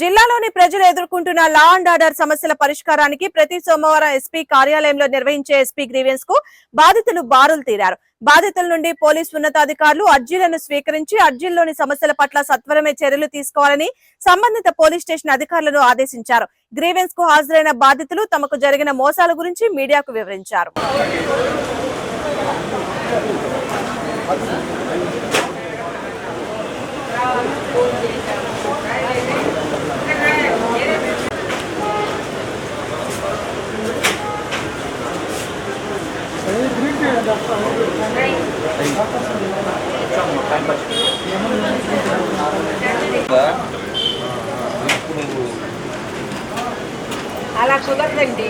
జిల్లాలోని ప్రజలు ఎదుర్కొంటున్న లా అండ్ ఆర్డర్ సమస్యల పరిష్కారానికి ప్రతి సోమవారం ఎస్పీ కార్యాలయంలో నిర్వహించే ఎస్పీ గ్రీవెన్స్కు బాధితులు బారులు తీరారు. బాధితుల నుండి పోలీసు ఉన్నతాధికారులు అర్జీలను స్వీకరించి అర్జీల్లోని సమస్యల పట్ల సత్వరమే చర్యలు తీసుకోవాలని సంబంధిత పోలీస్ స్టేషన్ అధికారులను ఆదేశించారు. గ్రీవెన్స్కు హాజరైన బాధితులు తమకు జరిగిన మోసాల గురించి మీడియాకు వివరించారు. అలా కుదరదండి.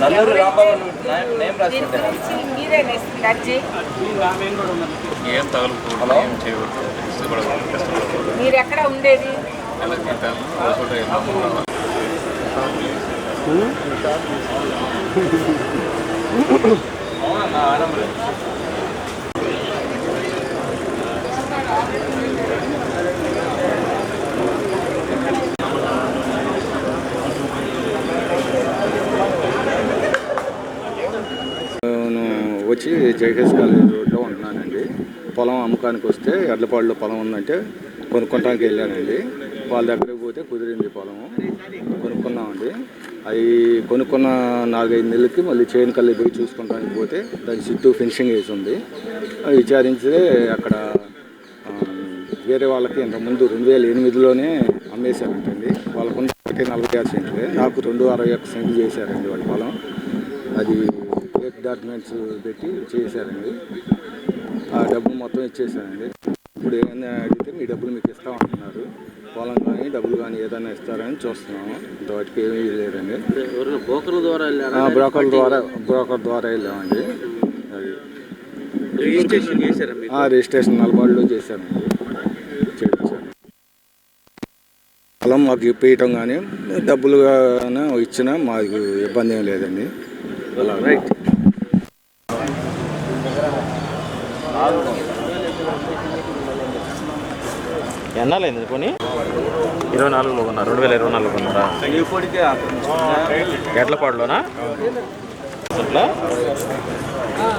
నల్లూరు రాంబాబు నేమ్ మీరే ఏం తగలకూడదు? ఏం చేయకూడదు మీరు ఎక్కడ ఉండేది? గీతాలు వచ్చి జైహెచ్ కాలేజ్ రోడ్లో ఉంటున్నానండి. పొలం అమ్మకానికి వస్తే ఎడ్లపాడులో పొలం ఉందంటే కొనుక్కోటానికి వెళ్ళానండి. వాళ్ళ దగ్గరికి పోతే కుదిరింది పొలము. కొనుక్కున్నామండి. అవి కొనుక్కున్న నాలుగైదు నెలలకి మళ్ళీ చేయని కల్లి పోయి చూసుకుంటానికి పోతే దాని చుట్టూ ఫినిషింగ్ వేసి ఉంది. విచారించే అక్కడ వేరే వాళ్ళకి ఇంతకుముందు రెండు వేల ఎనిమిదిలోనే అమ్మేశారంటండి. వాళ్ళకున్న ఒకటి నలభై ఆరు సెంట్లు. నాకు రెండు అరవై ఒక్క సెంట్లు చేశారండి వాళ్ళ పొలం. అది ఫేక్ డాక్యుమెంట్స్ పెట్టి చేశారండి. ఆ డబ్బులు మొత్తం ఇచ్చేసానండి ఇప్పుడు ఏమైనా అడిగితే మీ డబ్బులు మీకు ఇస్తామంటున్నారు. పొలం కానీ డబ్బులు కానీ ఏదైనా ఇస్తారని చూస్తున్నాము. ఇంతవాటికి ఏమీ లేదండి. బ్రోకర్ల ద్వారా వెళ్ళారా? బ్రోకర్ ద్వారా బ్రోకర్ ద్వారా వెళ్ళామండి. అది రిజిస్ట్రేషన్ చేశారా రిజిస్ట్రేషన్ నలబాడులో చేయించాను పొలం మాకు ఇప్పించటం కానీ డబ్బులు ఇచ్చినా మాకు ఇబ్బంది ఏం లేదండి. అలా రైట్ ఎన్నాలైంది కొని ఇరవై నాలుగులో కొన్నా రెండు వేల ఇరవై నాలుగులో కొన్నారా అతను ఎడ్లపాడులోనా అట్లా